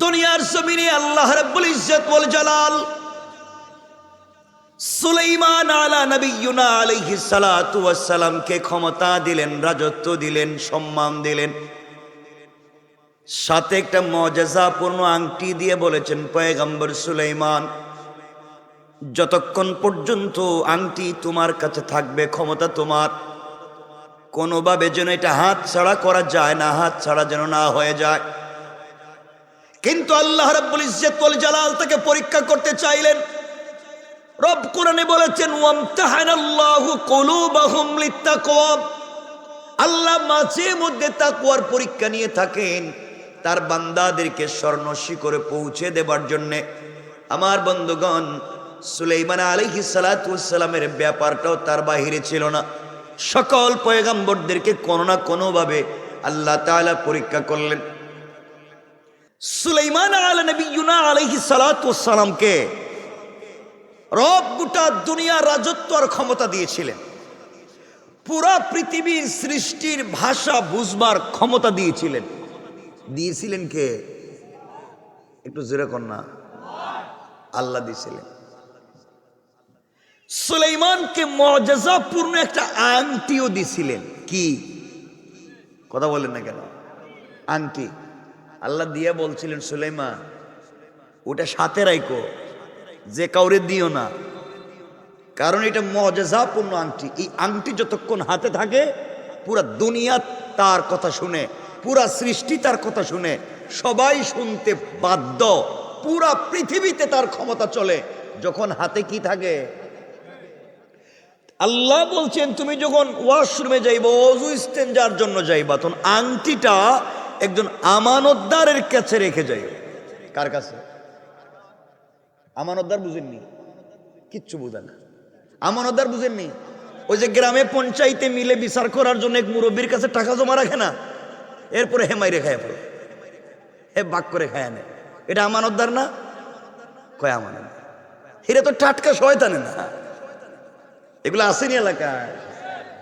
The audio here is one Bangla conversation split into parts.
দুনিয়ার জমিনে আল্লাহ রাব্বুল ইজ্জত ওয়াল জালাল সুলাইমান আলা নবিয়ুনা আলাইহিস সালাতু ওয়াস সালামকে ক্ষমতা দিলেন, রাজত্ব দিলেন, সম্মান দিলেন। সাথে একটা মজাজাপূর্ণ আংটি দিয়ে বলেছেন, পয়গম্বর সুলাইমান, যতক্ষণ পর্যন্ত আংটি তোমার কাছে থাকবে, ক্ষমতা তোমার। কোনোভাবে যেন এটা হাত ছাড়া করা যায় না, হাত ছাড়া যেন না হয়ে যায়। কিন্তু আল্লাহ রাব্বুল ইজ্জত ওয়াল জালাল তাকে পরীক্ষা করতে চাইলেন। রব কোরআনে বলেছেন, ওয়ামতাহানাল্লাহু কুলুবাহুম লিত্তাকওয়া। আল্লাহ মাঝে মধ্যে তাকওয়ার পরীক্ষা নিয়ে থাকেন, তার বান্দাদেরকে স্বর্ণ শিখরে পৌঁছে দেবার জন্যে। আমার বন্ধুগণ, সুলাইমান আলাইহিস সালাতু সালামের ব্যাপারটাও তার বাহিরে ছিল না। সকল পয়গাম্বরদেরকে কোনো না কোনোভাবে আল্লাহ তাআলা পরীক্ষা করলেন। সুলাইমান আলা নবিয়ুনা আলাইহিস সালাতু সালামকে রব গোটা দুনিয়ার রাজত্ব আর ক্ষমতা দিয়েছিলেন। পুরা পৃথিবীর সৃষ্টির ভাষা বুঝবার ক্ষমতা দিয়েছিলেন। দিয়েছিলেন কে? একটু জোরে না। আল্লাহ দিয়েছিলেন। সুলাইমানকে মজাজাপূর্ণ একটা আংটিও দিছিলেন কি? কথা বলেন না কেন? আংটি। আল্লাহ দিয়া বলছিলেন, সুলাইমান, ওটা সাথে রাইকো যে কাউরে দিও না। কারণ এটা মজাজাপূর্ণ আংটি। এই আংটি যতক্ষণ হাতে থাকে, পুরা দুনিয়া তার কথা শুনে, পুরা সৃষ্টি তার কথা শুনে, সবাই শুনতে বাধ্য, পুরা পৃথিবীতে তার ক্ষমতা চলে। যখন হাতে কি থাকে? আল্লাহ বলছেন, তুমি যখন ওয়াশরুমে যাইবা অজু ইস্তেঞ্জার জন্য যাইবা, তখন আংটিটা একজন আমানতদারের কাছে রেখে যাই কার কাছে? আমানতদার বুঝেননি। কিচ্ছু বুঝেন না। আমানতদার বুঝেননি? ওই যে গ্রামে পঞ্চায়েতে মিলে বিচার করার জন্য এক মুরব্বীর কাছে টাকা জমা রাখে না? এরপরে হে মাইরে খায় ফেলে হে বাক করে খায় না। এটা আমানতদার না? কয় আমানত হিরে তো টাটকা শয়তানে না। এগুলো আসেনি এলাকায়।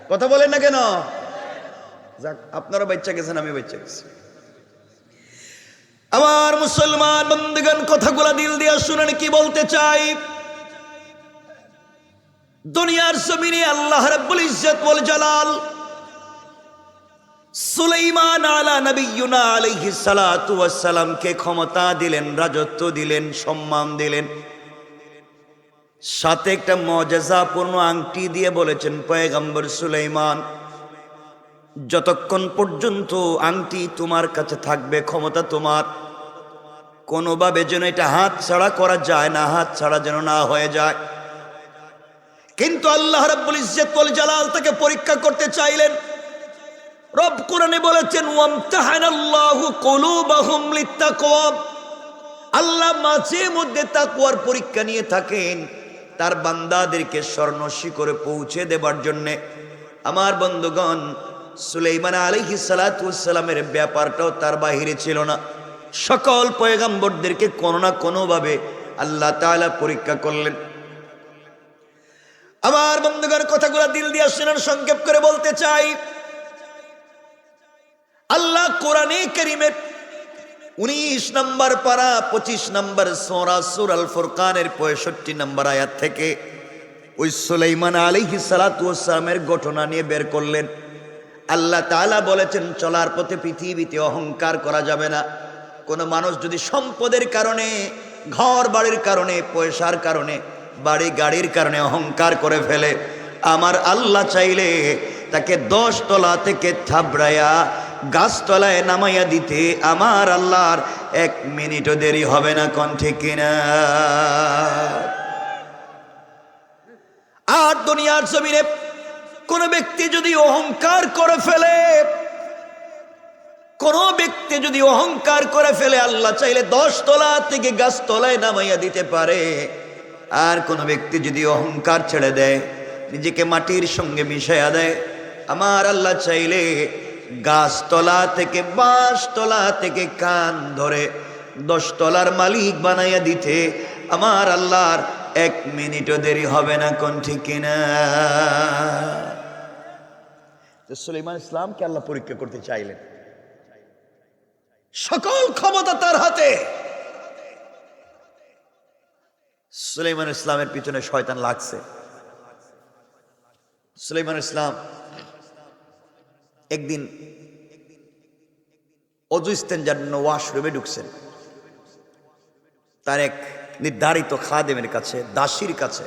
কথা বলেন না কেন? যাক, আপনারা বাচ্চা গেছেন, আমি বাচ্চা গেছি। আমার মুসলমান বন্ধুগণ, কথাগুলা দিল দিয়া শুনেন, কি বলতে চাই? দুনিয়ার জমিনে আল্লাহ রাব্বুল ইজ্জত ওয়াল জালাল সুলাইমান আলা নবিয়ুনা আলাইহিস সালাতু ওয়াস সালামকে ক্ষমতা দিলেন, রাজত্ব দিলেন, সম্মান দিলেন। সাথে একটা মজাজাপূর্ণ আংটি দিয়ে বলেছেন, পয়গম্বর সুলাইমান যতক্ষণ পর্যন্ত আংটি তোমার কাছে থাকবে, ক্ষমতা তোমার, কোনোভাবে যেন এটা হাত ছাড়া করা যায় না, হাত ছাড়া যেন না হয়ে যায়। কিন্তু আল্লাহ রাব্বুল ইজ্জত ওয়াল জালাল তাকে পরীক্ষা করতে চাইলেন। রব কোরআনে বলেছেন, ওয়ামতাহানাল্লাহু কুলুবাহুম লিত্তাকওয়া। আল্লাহ মাঝে মধ্যে তাকওয়ার পরীক্ষা নিয়ে থাকেন তার বান্দাদেরকে স্বর্ণ শিখরে পৌঁছে দেবার জন্যে। আমার বন্ধুগণ সুলাইমান আলাইহি সালামের ব্যাপারটাও তার বাহিরে ছিল না। সকল পয়গাম্বরদেরকে কোনো না কোনোভাবে আল্লাহ তাআলা পরীক্ষা করলেন। আমার বন্ধুগণ, কথাগুলো দিল দিয়ে শোনার সংক্ষেপ করে বলতে চাই। আল্লাহ কোরআনে করিমের উনিশ নম্বর পারা, পঁচিশ নম্বর সোরা সুর আল ফুরকানের পঁয়ষট্টি নম্বর আয়াত থেকে ওই সুলাইমান আলিহি সালাতামের ঘটনা নিয়ে বের করলেন। আল্লাহ তাআলা বলেছেন, চলার পথে পৃথিবীতে অহংকার করা যাবে না। কোনো মানুষ যদি সম্পদের কারণে, ঘর বাড়ির কারণে, পয়সার কারণে, বাড়ি গাড়ির কারণে অহংকার করে ফেলে, আমার আল্লাহ চাইলে তাকে দশ তলা থেকে থাবড়াইয়া গাছতলায় নামাইয়া দিতে আমার আল্লাহর এক মিনিটও দেরি হবে না কণ্ঠে কিনা? আর দুনিয়ার জমিনে কোন ব্যক্তি যদি অহংকার করে ফেলে, কোন ব্যক্তি যদি অহংকার করে ফেলে, আল্লাহ চাইলে দশ তলা থেকে গাছ তলায় নামাইয়া দিতে পারে। আর কোন ব্যক্তি যদি অহংকার ছেড়ে দেয়, নিজেকে মাটির সঙ্গে মিশাইয়া দেয়, আমার আল্লাহ চাইলে গাছতলা থেকে বাঁশতলা থেকে কান ধরে দশতলার মালিক বানাইয়া দিতে, আমার আল্লাহর এক মিনিটও দেরি হবে না, কোন ঠিক কিনা? যে সুলেমান ইসলামকে আল্লাহ পরীক্ষা করতে চাইলেন। সকল ক্ষমতা তার হাতে। সুলেমান ইসলামের পিছনে শয়তান লাগছে। সুলেমান ইসলাম একদিন অজু ইস্তেঞ্জার ওয়াশরুমে ঢুকছেন। তার এক নির্ধারিত খাদেমের কাছে, দাসির কাছে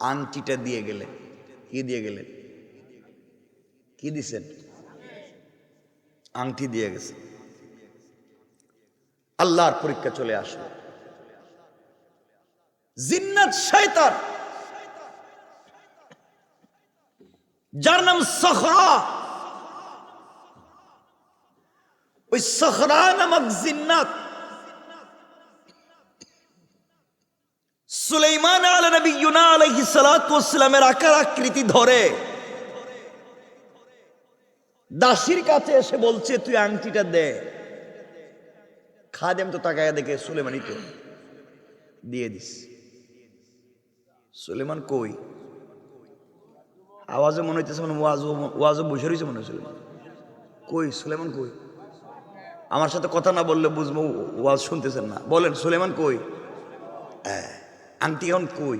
আংটিটা দিয়ে গেলেন। কি দিয়ে গেলেন? কি দিছেন? আংটি দিয়ে গেছে। আল্লাহর পরীক্ষা চলে আসলো। জিন্নাত শয়তান। যার নাম সখরা। ওই সখরা নামক জিন্নাত। সুলাইমান আল নবী ইউনা আলাইহিস সালাতু আকার আকৃতি ধরে। দাসীর কাছে এসে বলছে তুই আংটিটা দে। খাদেম তো তাকায় দেখে সুলেমানই তো দিয়ে দিস। সুলেমান কই? আওয়াজে মনে হইতেছে মানে ওয়াজ বসে রয়েছে মনে হয়েছিল কই সুলেমান কই? আমার সাথে কথা না বললে বুঝব ওয়াজ শুনতেছেন না। বলেন সুলেমান কই? হ্যাঁ, আংটি এখন কই?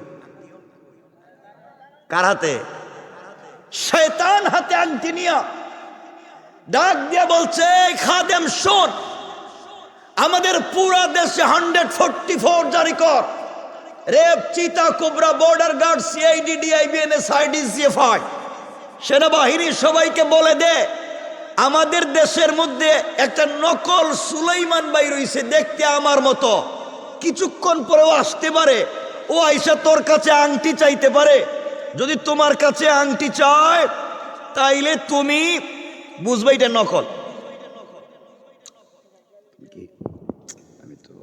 কার হাতে? শয়তান হাতে আংটি নিয়া ডাক দিয়ে বলছে, "এই খাদেম, শোন। আমাদের পুরা দেশে হান্ড্রেড ফোরটি ফোর জারি কর। রেপ, চিতা, cobra border guard CID DIBNS IDCFI সেনাবাহিনী সবাইকে বলে দে, আমাদের দেশের মধ্যে একটা নকল সুলাইমান বাই রইছে দেখতে আমার মতো। কিছুক্ষণ পরেও আসতে পারে। ও আইসা তোর কাছে আংটি চাইতে পারে। যদি তোমার কাছে আংটি চায়, তাইলে তুমি বুঝবে এটা নকল। আমি তো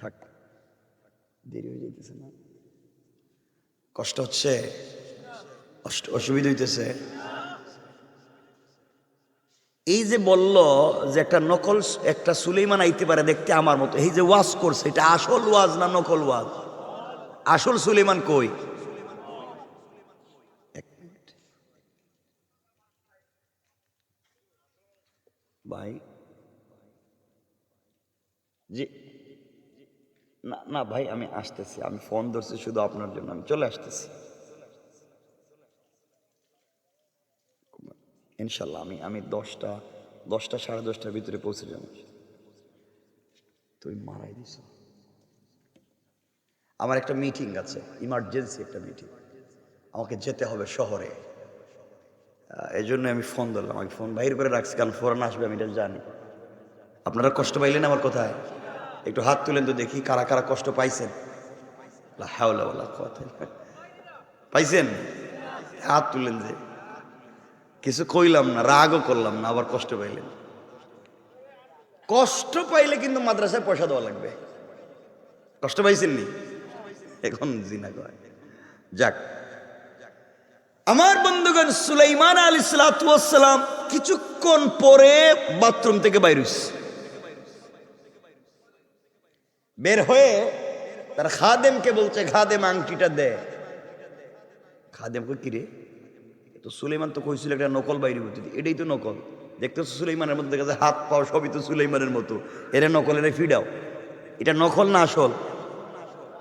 থাক, দেরি হয়ে যাইতেছে না। কষ্ট হচ্ছে অসুবিধা হইতেছে। এই যে বলল যে একটা নকল, একটা সুলেইমান আইতে পারে দেখতে আমার মতো, এই যে ওয়াজ করছে, এটা আসল ওয়াজ না নকল ওয়াজ? আসল সুলেইমান কই? ভাই। জি। না না ভাই, আমি আসতেছি। আমি ফোন ধরছি শুধু আপনার জন্য। আমি চলে আসতেছি। ইনশাল্লাহ, আমি আমি দশটা দশটা সাড়ে দশটার ভিতরে পৌঁছে যাব। তুই মারাই দিস আমার একটা মিটিং আছে। ইমার্জেন্সি একটা মিটিং আমাকে যেতে হবে শহরে। এই জন্য আমি ফোন ধরলাম। আমি ফোন বাইর করে রাখছি, কারণ ফোরান আসবে, আমি এটা জানি। আপনারা কষ্ট পাইলেন আমার কোথায়? একটু হাত তুলেন তো দেখি কারা কারা কষ্ট পাইছেন। পাইছেন? হাত তুলেন যে। কিছু কইলাম না, রাগও করলাম না, আবার কষ্ট পাইলেন। কষ্ট পাইলে কিন্তু মাদ্রাসায় পয়সা দেওয়া লাগবে। কষ্ট পাইছেন নি? এখন জিনা কয় যাক আমার বন্ধুগণ সুলাইমান আলী সালাম কিছুক্ষণ পরে বাথরুম থেকে বাইর। বের হয়ে তার খাদেমকে বলছে, খাদেম, আংটিটা দে। খাদেম কই, কিরে? তো সুলেমান তো কইছিল একটা নকল বাইরে হতে এটাই তো নকল। দেখতেছো সুলেইমানের মধ্যে দেখা যায় হাত পাও সবই তো সুলেইমানের মতো। এরা নকল, এরা ফিডাও। এটা নকল না আসল?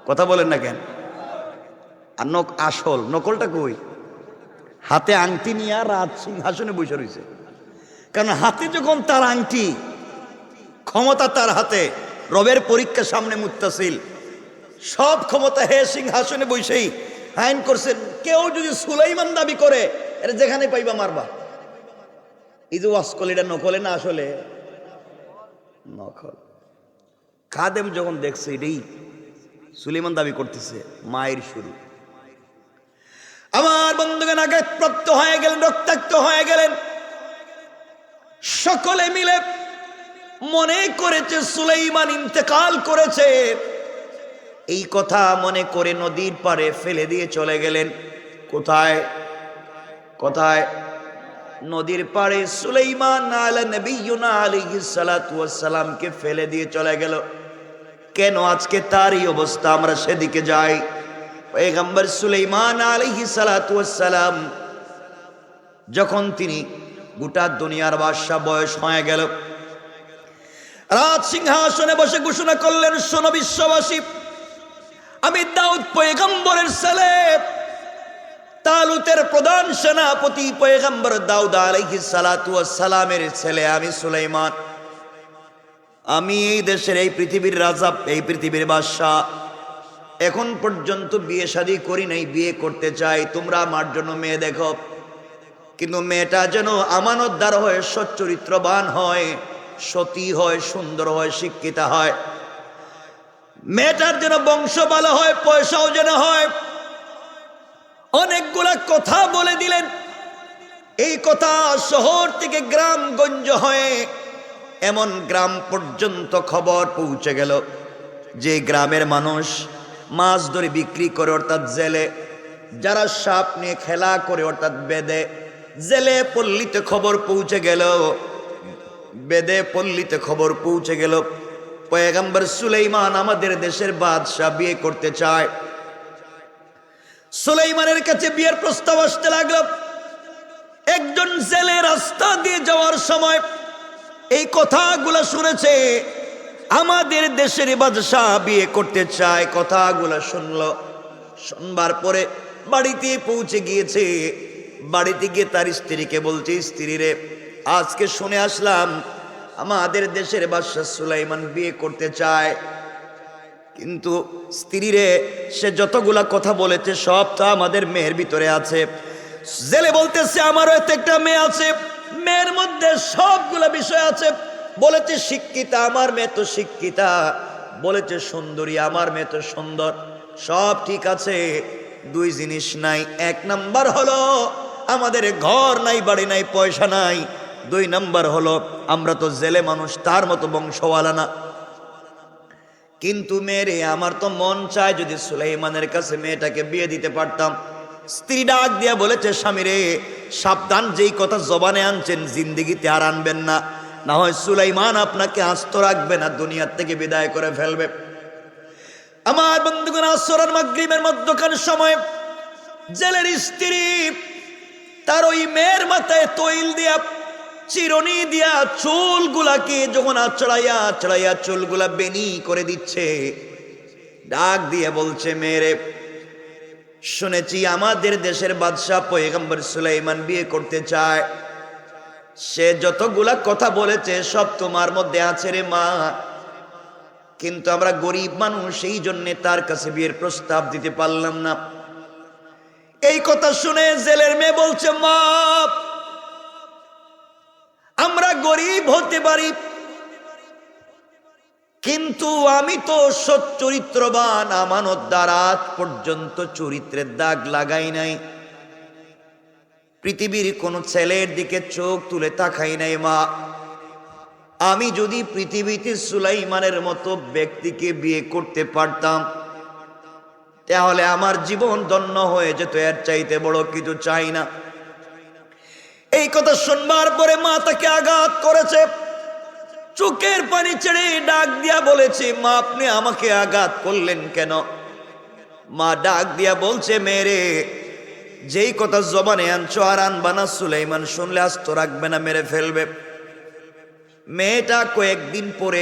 কথা বলেন না কেন? আর নক আসল, নকলটা কই? হাতে আংটি নিয়ে রাত সিংহাসনে বসে রয়েছে। কারণ হাতে যখন তার আংটি, ক্ষমতা তার হাতে, রবের পরীক্ষা সামনে মুত্তাসিল। সব ক্ষমতা হে সিংহাসনে বসেই আইন করছেন। কেউ যদি সুলাইমান দাবি করে এটা যেখানে পাইবা মারবা। এই যে ওয়াসকল এটা নকলে না আসলে? নকল। খাদেম যখন দেখছে, এটাই সুলেমান দাবি করতেছে, মায়ের শুরু। আমার বন্ধুগণ আঘাতপ্রাপ্ত হয়ে গেলেন, রক্তাক্ত হয়ে গেলেন। সকলে মিলে মনে করেছে, সুলাইমান ইন্তেকাল করেছে। এই কথা মনে করে নদীর পারে ফেলে দিয়ে চলে গেলেন। কোথায়? কোথায়? নদীর পাড়ে সুলাইমান সালামকে ফেলে দিয়ে চলে গেল। কেন আজকে তারই অবস্থা? আমরা সেদিকে যাই। আলাইহিস সালাতু ওয়াস সালাম যখন তিনি গোটা দুনিয়ার বাদশা বয়স হয়ে গেল রাজ সিংহাসনে বসে ঘোষণা করলেন, শোনো বিশ্ববাসী, আমি দাউদ পয়গম্বরের ছেলে, তালুতের প্রধান সেনাপতি পয়গম্বর দাউদ ওয়াস সালামের ছেলে আমি সুলাইমান। আমি এই দেশের, এই পৃথিবীর রাজা, এই পৃথিবীর বাদশাহ। এখন পর্যন্ত বিয়ে শাদী করি নাই, বিয়ে করতে চাই। তোমরা আমার জন্য মেয়ে দেখো। কিন্তু মেয়েটা যেন আমানতদার হয় সচ্চরিত্রবান হয়, সতী হয়, সুন্দর হয়, শিক্ষিতা হয়। মেয়েটার যেন বংশ ভালো হয়, পয়সাও যেন হয়। অনেকগুলা কথা বলে দিলেন। এই কথা শহর থেকে গ্রামগঞ্জ হয়ে এমন গ্রাম পর্যন্ত খবর পৌঁছে গেল যে গ্রামের মানুষ মাছ ধরে বিক্রি করে, অর্থাৎ জেলে। যারা সাপ নিয়ে খেলা করে, অর্থাৎ বেদে। জেলে পল্লীতে খবর পৌঁছে গেল। বেদে পল্লীতে খবর পৌঁছে গেল। পয়গাম্বর সুলাইমান আমাদের দেশের বাদশাহ বিয়ে করতে চায়। সুলাইমানের কাছে বিয়ের প্রস্তাব আসতে লাগল। একজন জেলে রাস্তা দিয়ে যাওয়ার সময় এই কথাগুলো শুনেছে। আমাদের দেশের বাদশাহ বিয়ে করতে চায়, কথাগুলো শুনলো। শুনবার পরে বাড়িতে পৌঁছে গিয়েছে। বাড়িতে গিয়ে তার স্ত্রীকে বলছে, স্ত্রী রে, আজকে শুনে আসলাম, আমাদের দেশের বাদশাহ সুলাইমান বিয়ে করতে চায়। কিন্তু স্ত্রীরে সে যতগুলা কথা বলেছে, সব তো আমাদের মেয়ের ভিতরে আছে। জেলে বলতেছে, আমারও একটা মেয়ে আছে। মেয়ের মধ্যে সবগুলা বিষয় আছে। বলেছে, শিক্ষিতা আমার মেয়ে তো শিক্ষিতা। বলেছে, সুন্দরী আমার মেয়ে তো সুন্দর। সব ঠিক আছে, দুই জিনিস নাই। এক নাম্বার হলো, আমাদের ঘর নাই, বাড়ি নাই, পয়সা নাই। দুই নাম্বার হলো, আমরা তো জেলে মানুষ, তার মতো বংশওয়ালা না। কিন্তু মেয়েরে আমার তো মন চায় যদি সুলাইমানের কাছে মেয়েটাকে বিয়ে দিতে পারতাম। স্ত্রী ডাক দিয়া বলেছে, স্বামী রে, সাবধান, যেই কথা জবানে আনছেন, জিন্দিগিতে আর আনবেন না। না হয় সুলাইমান আপনাকে আস্ত রাখবে না, দুনিয়ার থেকে বিদায় করে ফেলবে। আমার বন্ধুগণ, আসরার মাগরিবের মধ্যখান সময় জেলের স্ত্রী তার ওই মেয়ের মাথায় তৈল দিয়া, চিরনি দিয়া চুলগুলাকে যখন আচড়াইয়া আচড়াইয়া চুলগুলা বেনি করে দিচ্ছে, ডাক দিয়ে বলছে, মেয়েরে, শুনেছি আমাদের দেশের বাদশাহ পয়গম্বর সুলাইমান বিয়ে করতে চায়। সে যতগুলা কথা বলেছে, সব তোমার মধ্যে আছে রে মা। কিন্তু আমরা গরিব মানুষ সেই জন্যে তার কাছে বিয়ের প্রস্তাব দিতে পারলাম না। এই কথা শুনে জেলের মেয়ে বলছে, মা, আমরা গরিব হতে পারি, কিন্তু আমি তো সচ্চরিত্রবান আমানত দ্বারা পর্যন্ত চরিত্রের দাগ লাগাই নাই। পৃথিবীর কোন ছেলের দিকে চোখ তুলে তাকাই নাই, মা। আমি যদি পৃথিবীতে সুলাইমানের মতো ব্যক্তিকে বিয়ে করতে পারতাম, তাহলে আমার জীবন ধন্য হয়ে যেত, এর চাইতে বড় কিছু চাই না। এই কথা শুনবার পরে মা তাকে আঘাত করেছে। চোখের পানি ছেড়ে ডাক দিয়া বলেছে, মা, আপনি আমাকে আঘাত করলেন কেন? মা ডাক দিয়া বলছে মেরে যেই কথা জবানে আনছো আর আনবা না সুলাইমান, শুনলে আস্ত রাখবে না, মেরে ফেলবে। মেয়েটা কয়েকদিন পরে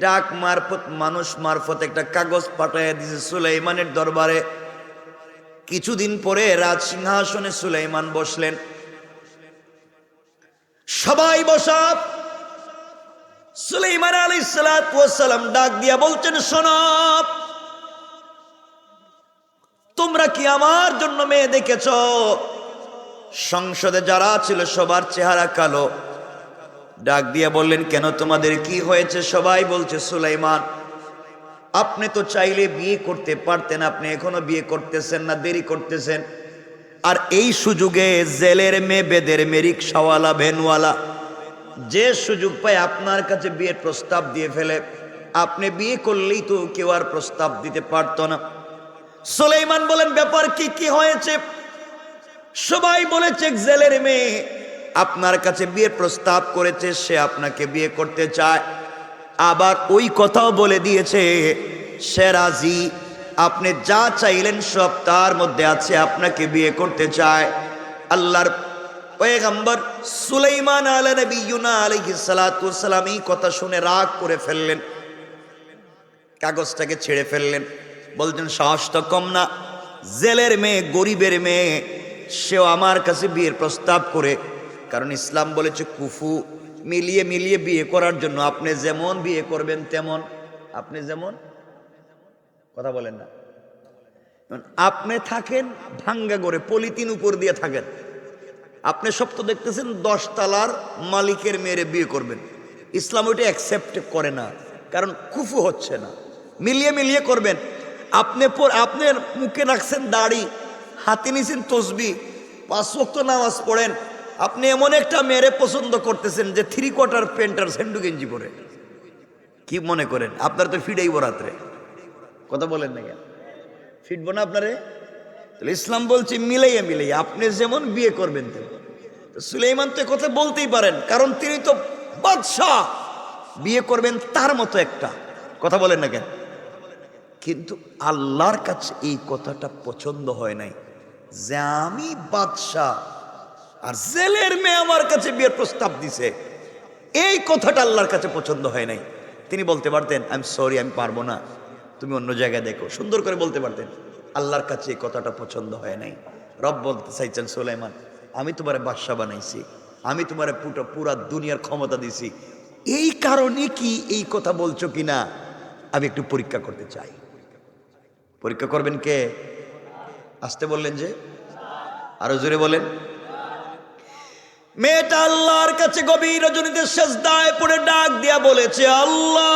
ডাক মারফত, মানুষ মারফত একটা কাগজ পাঠাইয়া দিছে সুলাইমানের দরবারে। কিছুদিন পরে রাজ সিংহাসনে সুলাইমান বসলেন। সবাই বসা। সুলাইমান আলী সালাম ডাক দিয়া বলছেন শোনব তোমরা কি আমার জন্য মেয়ে দেখেছ? সংসদে যারা ছিল, সবার চেহারা কালো। ডাক দিয়ে বললেন, কেন তোমাদের কি হয়েছে? সবাই বলছে, সুলাইমান, আপনি তো চাইলে বিয়ে করতে পারতেন, আপনি এখনও বিয়ে করতেছেন না, দেরি করতেছেন। আর এই সুযোগে জেলের মেয়ে, বেদের মে রিক্সাওয়ালা, ভ্যানওয়ালা, যে সুযোগ পায় আপনার কাছে বিয়ের প্রস্তাব দিয়ে ফেলে। আপনি বিয়ে করলেই তো কেউ আর প্রস্তাব দিতে পারতো না। সুলাইমান বলেন, ব্যাপার কি কি হয়েছে? সবাই বলেছে, জেলের মেয়ে আপনার কাছে বিয়ের প্রস্তাব করেছে, সে আপনাকে বিয়ে করতে চায়। আবার ওই কথাও বলে দিয়েছে, সে রাজি, আপনি যা চাইলেন সব তার মধ্যে আছে, আপনাকে বিয়ে করতে চায়। আল্লাহর পয়গম্বর সুলাইমান আলা ইউনা আলাইহিস সালাতু সালাম এই কথা শুনে রাগ করে ফেললেন, কাগজটাকে ছেড়ে ফেললেন। বলছেন সাহস তো কম না। জেলের মেয়ে, গরিবের মেয়ে, সেও আমার কাছে বিয়ের প্রস্তাব করে। কারণ ইসলাম বলেছে, কুফু, মিলিয়ে মিলিয়ে বিয়ে করার জন্য আপনি যেমন বিয়ে করবেন তেমন। আপনি যেমন? কথা বলেন না। আপনি থাকেন, ভাঙ্গা করে পলিথিন উপর দিয়ে থাকেন। আপনি সব তো দেখতেছেন দশ তালার মালিকের মেয়েরে বিয়ে করবেন। ইসলাম ওইটা অ্যাকসেপ্ট করে না। কারণ কুফু হচ্ছে না। মিলিয়ে মিলিয়ে করবেন। আপনি পর- আপনার মুখে রাখছেন দাড়ি, হাতে নিছেন তসবি, পাঁচ ওয়াক্ত নামাজ পড়েন। আপনি এমন একটা মেয়েরে পছন্দ করতেছেন যে থ্রি কোয়ার্টার পেন্টার সেন্ডু গেঞ্জি পরে। কি মনে করেন? আপনার তো ফিডাইব রাত্রে। কথা বলেন না কেন? ফিটবো না আপনারে? তাহলে ইসলাম বলছে মিলাইয়া মিলাইয়া, আপনি যেমন বিয়ে করবেন তেমন। সুলাইমান তো কথা বলতেই পারেন, কারণ তিনি তো বাদশাহ। বিয়ে করবেন তার মতো একটা। কথা বলেন না কেন? কিন্তু আল্লাহর কাছে এই কথাটা পছন্দ হয় নাই। যে আমি বাদশাহ আর জেলের মেয়ে আমার কাছে বিয়ের প্রস্তাব দিছে, এই কথাটা আল্লাহর কাছে পছন্দ হয় নাই। তিনি বলতে পারতেন আই এম সরি আমি পারব না। তুমি অন্য জায়গায় দেখো। সুন্দর করে বলতে পারতেন, আল্লাহর কাছে এই কথাটা পছন্দ হয় নাই। রব বলতে চাইছেন, সোলাইমান, আমি তোমার বাদশা বানাইছি। আমি তোমার পুরো, পুরা দুনিয়ার ক্ষমতা দিছি। এই কারণে কি এই কথা বলছো কিনা? আমি একটু পরীক্ষা করতে চাই। পরীক্ষা করবেন কে? আসতে বললেন যে, আরও জোরে বলেন। মেয়েটা আল্লাহর কাছে গভীর রজনীতে সেজদায় পড়ে ডাক দিয়া বলেছে, আল্লাহ,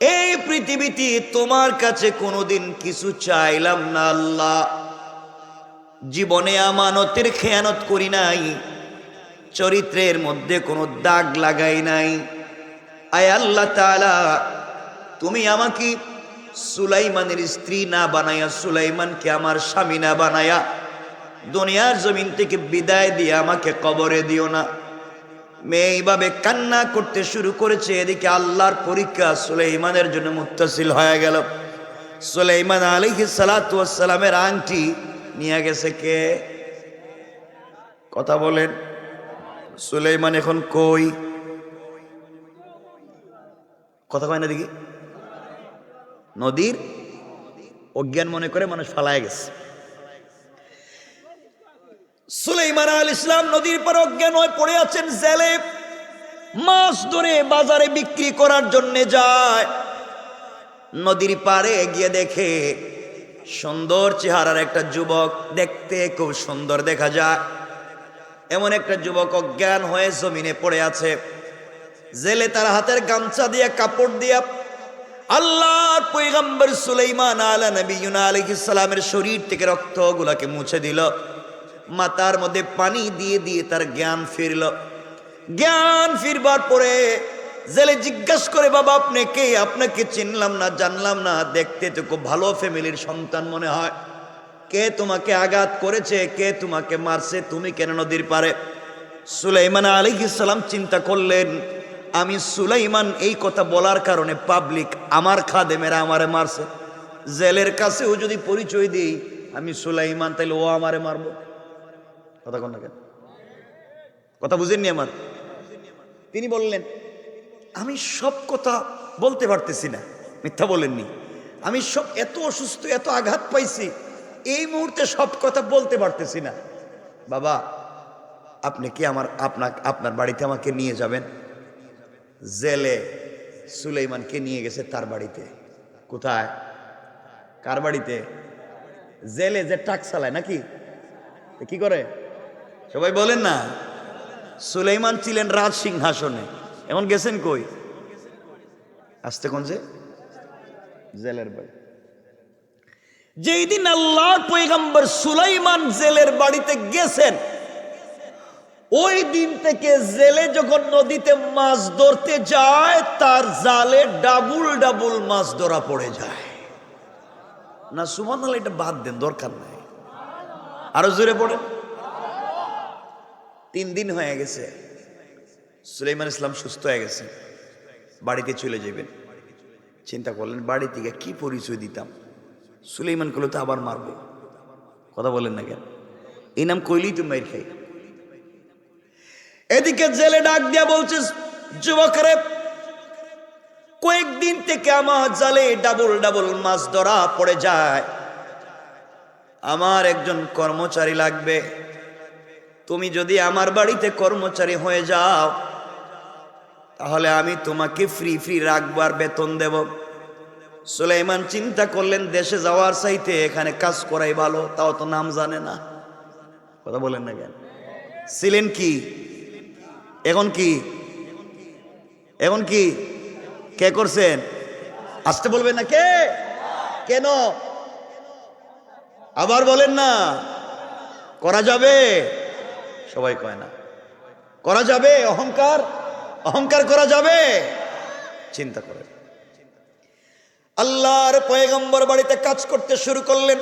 এই পৃথিবীতে তোমার কাছে কোনোদিন কিছু চাইলাম না, আল্লাহ। জীবনে আমানতের খেয়ানত করি নাই, চরিত্রের মধ্যে কোনো দাগ লাগাই নাই। আয় আল্লাহ তাআলা তুমি আমাকে সুলাইমানের স্ত্রী না বানায়া, সুলাইমানকে আমার স্বামী না বানায়া দুনিয়ার জমিন থেকে বিদায় দিয়ে আমাকে কবরে দিও না। মেয়ে এইভাবে কান্না করতে শুরু করেছে, এদিকে আল্লাহর পরীক্ষা সুলাইমানের জন্য মুত্তাসিল হয়ে গেল। সুলাইমান আলাইহিস সালাতু ওয়াস সালামের আংটি নিয়ে গেছে কে? কথা বলেন, সুলাইমান এখন কই? কথা কয় না দেখি। নদীর অজ্ঞান মনে করে মানুষ ফালায় গেছে। সুলাইমান আল ইসলাম নদীর পর অজ্ঞান হয়ে পড়ে আছেন জেলে। মাছ ধরে বাজারে বিক্রি করার জন্য যায়। নদীর পারে গিয়ে দেখে সুন্দর চেহারার একটা যুবক দেখতে খুব সুন্দর দেখা যায়। এমন একটা যুবক অজ্ঞান হয়ে জমিনে পড়ে আছে। জেলে তার হাতের গামছা দিয়ে কাপড় দিয়া আল্লাহর পৈগম্বর সুলাইমান আলা নবীনা আলাইহিস সালামের শরীর থেকে রক্তগুলাকে মুছে দিল। মাথার মধ্যে পানি দিয়ে দিয়ে তার জ্ঞান ফিরল। জ্ঞান ফিরবার পরে জেলে জিজ্ঞাসা করে, বাবা, আপনি কে? আপনাকে চিনলাম না, জানলাম না। দেখতে তো খুব ভালো ফ্যামিলির সন্তান মনে হয়। কে তোমাকে আঘাত করেছে? কে তোমাকে মারছে? তুমি কেন নদীর পারে সুলাইমান সালাম চিন্তা করলেন আমি সুলাইমান এই কথা বলার কারণে পাবলিক আমার খাদেমেরা আমারে মারছে। জেলের কাছেও যদি পরিচয় দিই, আমি সুলাইমান, তাইলে ও আমারে মারবো। কথা কোন না কেন? কথা বুঝেননি আমার? তিনি বললেন, আমি সব কথা বলতে পারতেছি না। মিথ্যা বলেননি। আমি সব এত অসুস্থ, এত আঘাত পাইছি, এই মুহূর্তে সব কথা বলতে পারতেছি না। বাবা, আপনি কি আমার আপনার আপনার বাড়িতে আমাকে নিয়ে যাবেন? জেলে সুলাইমানকে নিয়ে গেছে তার বাড়িতে। কোথায়? কার বাড়িতে? জেলে যে টাক চালায় নাকি? কি করে? সবাই বলেন না। সুলাইমান ছিলেন রাজ সিংহাসনে। এমন গেছেন কই? আসতে কোন যে? জেলের বাড়ি। যেই দিন আল্লাহর পৈগম্বর সুলাইমান জেলের বাড়িতে গেছেন ওই দিন থেকে জেলে যখন নদীতে মাছ ধরতে যায়, তার জালে ডাবুল ডাবুল মাছ ধরা পড়ে যায়। না সুমান এটা বাদ দেন, দরকার নাই। আরও জোরে পড়ে তিন দিন হয়ে গেছে। সুলাইমান ইসলাম সুস্থ হয়ে গেছে। বাড়িতে চলে যাবেন। চিন্তা করলেন, বাড়ি থেকে কি পরিচয় দিতাম? সুলাইমান করলে তো আবার মারবো। কথা বলেন না কেন? এই নাম কইলেই তো মাইর খাই। এদিকে জেলে ডাক দিয়া বলছে, যুবকরে, কয়েকদিন থেকে আমার জালে ডাবল ডাবল মাছ ধরা পড়ে যায়। আমার একজন কর্মচারী লাগবে। তুমি যদি আমার বাড়িতে কর্মচারী হয়ে যাও, তাহলে আমি তোমাকে ফ্রি ফ্রি রাখবার বেতন দেব। সুলাইমান চিন্তা করলেন, দেশে যাওয়ার চাইতে এখানে কাজ করাই ভালো, তাও তো নাম জানে না। কথা বলেন না কেন? ছিলেন কি? এখন কি? এখন কি? কে করছেন? আসতে বলবেন না, কে? কেন? আবার বলেন না। করা যাবে? সবাই কয় না। করা যাবে? অহংকার? অহংকার করা যাবে? চিন্তা করেন। আল্লাহর পয়গম্বর বাড়িতে কাজ করতে শুরু করলেন।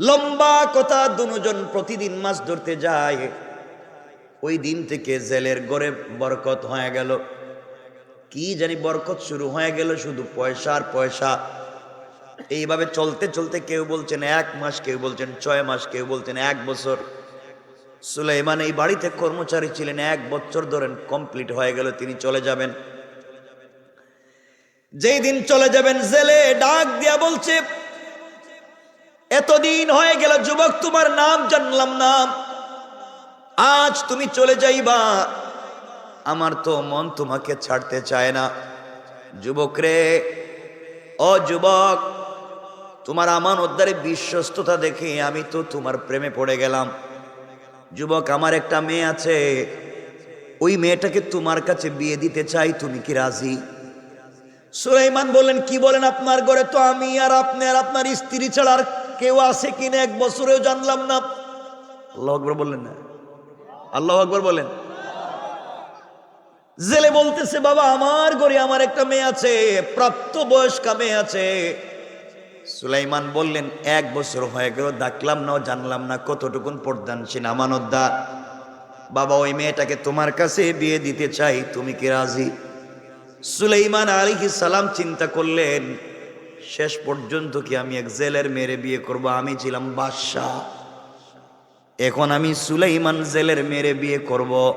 লম্বা কথা, দুজন প্রতিদিন মাছ ধরতে যায়। ওই দিন থেকে জেলের গড়ে বরকত হয়ে গেল। কি জানি বরকত শুরু হয়ে গেল শুধু পয়সার পয়সা। এইভাবে চলতে চলতে কেউ বলছেন এক মাস, কেউ বলছেন ছয় মাস, কেউ বলছেন এক বছর। সুলাইমান এই বাড়িতে কর্মচারী ছিলেন এক বছর ধরেন, কমপ্লিট হয়ে গেল, তিনি চলে যাবেন। যেই দিন চলে যাবেন জেলে, ডাক দিয়া বলছে, এতদিন হয়ে গেল যুবক, তোমার নাম জানলাম না। আজ তুমি চলে যাইবা। আমার তো মন তোমাকে ছাড়তে চায় না। যুবক রে ও যুবক, তোমার আমান উদ্ধারে বিশ্বস্ততা দেখে আমি তো তোমার প্রেমে পড়ে গেলাম। যুবক, আমার একটা মেয়ে আছে। ওই মেয়েটাকে তোমার কাছে বিয়ে দিতে চাই, তুমি কি রাজি? সুলাইমান বললেন, কি বলেন আপনার ঘরে? তো আমি আর আপনি আর আপনার স্ত্রী ছাড়া আর কেউ আছে কিনা এক বছরেও জানলাম না। আল্লাহ বললেন, না। আল্লাহ আকবর বলেন। জেলে বলতেছে, বাবা, আমার ঘরে আমার একটা মেয়ে আছে প্রাপ্ত বয়স্কা মেয়ে আছে। সুলাইমান বললেন, এক বছর হয়ে গেল দেখলাম না, জানলাম না কতটুকুন পর্দানসীন আমানতদার। বাবা, ওই মেয়েটাকে তোমার কাছে বিয়ে দিতে চাই, তুমি কি রাজি? সুলাইমান আলিহি সালাম চিন্তা করলেন, শেষ পর্যন্ত কি আমি এক জেলের মেয়েরে বিয়ে করব? আমি ছিলাম বাদশাহ। এখন আমি সুলাইমান জেলের মেরে বিয়ে করব।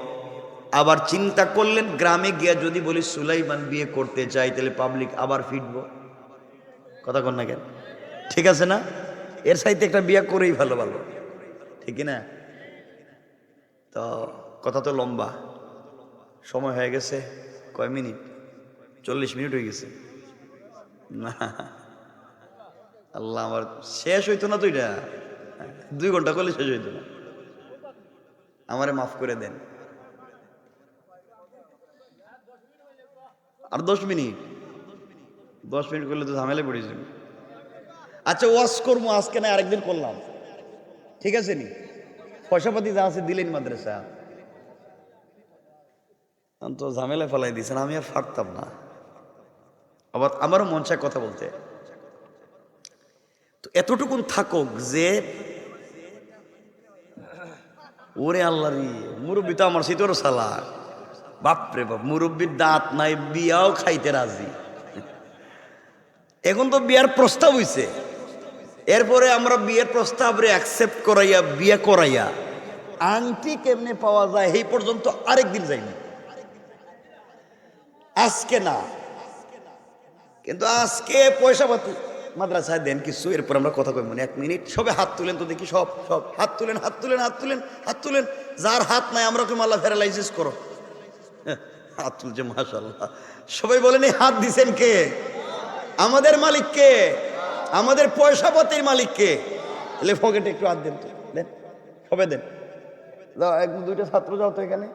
আবার চিন্তা করলেন, গ্রামে গিয়ে যদি বলি সুলাইমান বিয়ে করতে চাই, তাহলে পাবলিক আবার ফিরব। কথা কন না কেন? ঠিক আছে না? এর সাইতে একটা বিয়ে করেই ভালো ভালো। ঠিক না? তো কথা তো লম্বা। সময় হয়ে গেছে, কয় মিনিট? চল্লিশ মিনিট হয়ে গেছে। না। আল্লাহ আমার, শেষ হইতো না তো এটা? দুই ঘণ্টা করলে শেষ হইতো না। আমারে মাফ করে দেন। আর দশ মিনিট। দশ মিনিট করলে তো ঝামেলা পড়েছি আচ্ছা ওয়াশ করব, আজকে না আরেকদিন করলাম। ঠিক আছে নি? পয়সাপাতি যা আছে দিলেন মাদ্রাসা। তো ঝামেলা ফেলাই দিয়েছেন, আমি আর পারতাম না। আবার আমারও মন চায় কথা বলতে। তো এতটুকুন থাকুক যে ওরে আল্লাহ রে, মুরব্বী তো আমার শীতর সালা বাপরে বাপ, মুরব্বীর দাঁত নাই, বিয়াও খাইতে রাজি। এখন তো বিয়ার প্রস্তাব হইছে। এরপরে আমরা বিয়ের প্রস্তাব রে অ্যাকসেপ্ট করাইয়া, বিয়ে করাইয়া, আংটি কেমনে পাওয়া যায় এই পর্যন্ত আরেকদিন যাইনি। আজকে না। কিন্তু আজকে পয়সা পাতি মাদ্রাসায় দেন কিছু এরপর আমরা কথা কই মনে এক মিনিট। সবে হাত তুলেন তো দেখি সব সব। হাত তুলেন হাত তুলেন হাত তুলেন হাত তুলেন। যার হাত নাই আমরা তুমি আল্লাহ প্যারালাইসিস করো। হ্যাঁ, হাত তুলছে মাশাল্লাহ সবাই বলেন এই হাত দিছেন কে? আমাদের মালিক কে? আমাদের পয়সা পাতির মালিক কে? এলে পকেটে একটু হাত দেন তো। দেন সবে দেন। এক দুইটা ছাত্র যাও তো এখানে।